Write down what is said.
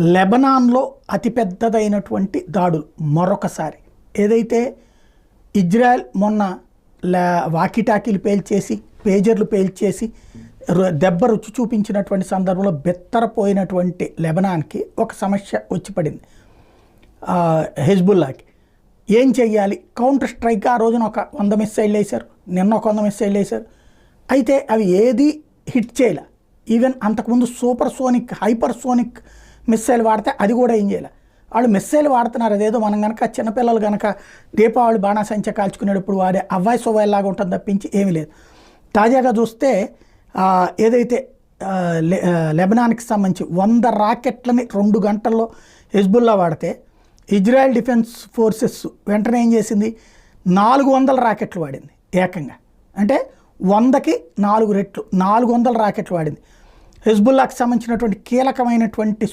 లెబనాన్లో అతిపెద్దదైనటువంటి దాడులు మరొకసారి. ఏదైతే ఇజ్రాయెల్ మొన్న లే వాకిటాకీలు పేల్చేసి పేజర్లు పేల్చేసి రు- దెబ్బ రుచి చూపించినటువంటి సందర్భంలో బెత్తరపోయినటువంటి లెబనాన్కి ఒక సమస్య వచ్చి పడింది. హెజ్బుల్లాకి. ఏం చెయ్యాలి? కౌంటర్ స్ట్రైక్ ఆ రోజున ఒక వంద మిస్సైల్ వేశారు. నిన్న ఒక వంద మిస్సైల్ వేశారు. అయితే అవి ఏది హిట్ చేయలే. ఈవెన్ అంతకుముందు super sonic hyper sonic missile వాడితే అది కూడా ఏం చేయాలి? వాళ్ళు మిస్సైల్ వాడుతున్నారు. అదేదో మనం కనుక చిన్నపిల్లలు కనుక దీపావళి బాణాసంచ కాల్చుకునేటప్పుడు వాడే అవ్వాయి సువ్వాయిలాగా ఉంటుంది తప్పించి ఏమీ లేదు. తాజాగా చూస్తే ఏదైతే లెబనాన్కి సంబంధించి వంద రాకెట్లని రెండు గంటల్లో హెజ్బుల్లా వాడితే ఇజ్రాయెల్ డిఫెన్స్ ఫోర్సెస్ వెంటనే ఏం చేసింది? నాలుగు వందల రాకెట్లు వాడింది ఏకంగా. అంటే వందకి నాలుగు రెట్లు నాలుగు వందల రాకెట్లు వాడింది. హెజ్బుల్లాకి సంబంధించినటువంటి కీలకమైనటువంటి